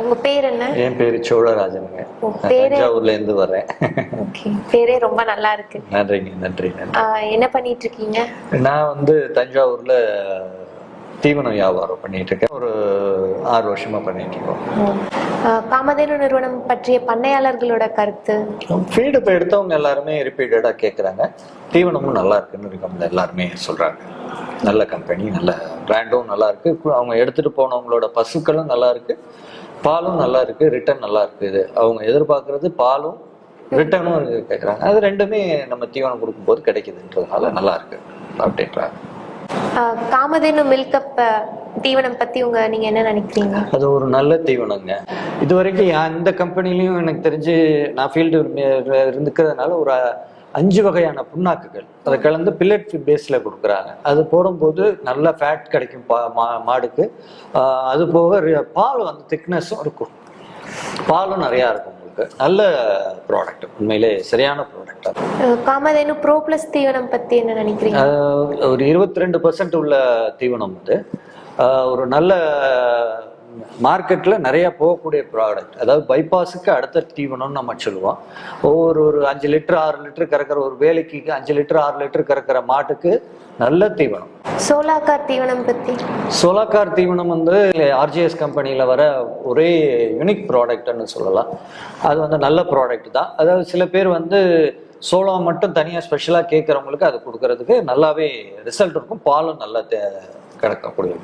உங்க பேர் என்ன? என் பேரு சோழராஜனுங்க? தஞ்சாவூர்ல இருந்து வர்றேன். ஓகே பேரே ரொம்ப நல்லா இருக்கு. நன்றிங்க நன்றி என்ன பண்ணிட்டு இருக்கீங்க நான் வந்து தஞ்சாவூர்ல தீவன வியாபாரம் பண்ணிட்டு இருக்கேன் ஒரு ஆறு வருஷமா பண்ணிட்டு இருக்கோம் காமதேனு நிறுவனம் பற்றிய பண்ணையாளர்களோட கருத்து? ஃபீடு இப்போ எடுத்தவங்க எல்லாருமே ரிப்பீட்டடா கேட்குறாங்க தீவனமும் நல்லா இருக்குன்னு இருக்கவங்க எல்லாருமே சொல்றாங்க. நல்ல கம்பெனி நல்ல பிராண்டும் நல்லா இருக்கு. அவங்க எடுத்துட்டு போனவங்களோட பசுக்களும் நல்லா இருக்கு. பாலும் நல்லா இருக்கு ரிட்டர்ன் நல்லா இருக்கு இது. அவங்க எதிர்பார்க்கறது பாலும் ரிட்டர்னும் கேட்குறாங்க அது ரெண்டுமே நம்ம தீவனம் கொடுக்கும்போது கிடைக்குதுன்றதுனால நல்லா இருக்கு அப்படின்றாங்க. காமதேனு மில்கப் தீவனம் பத்தி உங்க நீங்க என்ன நினைக்கிறீங்க? அது ஒரு நல்ல தீவனங்க. இது வரைக்கும் எந்த கம்பெனிலையும் எனக்கு தெரிஞ்சு நான் ஃபீல்டு இருந்துக்கிறதுனால ஒரு அஞ்சு வகையான புண்ணாக்குகள். அதை கலந்து பில்லட் பேஸில் கொடுக்குறாங்க. அது போடும்போது நல்ல ஃபேட் கிடைக்கும் மாடுக்கு. அது போக பால் வந்து திக்னஸும் இருக்கும். பாலும் நிறையா இருக்கும் உங்களுக்கு. நல்ல ப்ராடக்ட் உண்மையிலே சரியான ப்ராடக்ட் காமதேனு ப்ரோ பிளஸ் தீவனம் பத்தி என்ன நினைக்கிறீங்க? ஒரு இருபத்தி ரெண்டு பர்சன்ட் உள்ள தீவனம் அது. ஆஹ் ஒரு நல்ல மார்க்கெட்ல நிறைய போகக்கூடிய ப்ராடக்ட் அதாவது பைபாஸுக்கு அடுத்த தீவனம்னு நம்ம சொல்லுவோம். ஒவ்வொரு ஒரு அஞ்சு லிட்டர் ஆறு லிட்டர் கறக்கிற ஒரு வேலைக்கு அஞ்சு லிட்டர் ஆறு லிட்டர் கறக்கிற மாட்டுக்கு நல்ல தீவனம். சோலாக்கார் தீவனம் பத்தி. சோலாக்கார் தீவனம் வந்து ஆர்ஜிஎஸ் கம்பெனியில் வர ஒரே யூனிக் ப்ராடக்ட்னு சொல்லலாம். அது வந்து நல்ல ப்ராடக்ட் தான். அதாவது சில பேர் வந்து சோளம் மட்டும் தனியாக ஸ்பெஷலாக கேட்குறவங்களுக்கு அது கொடுக்கறதுக்கு நல்லாவே ரிசல்ட் இருக்கும். பாலும் நல்லா தே- கிடைக்கக்கூடிய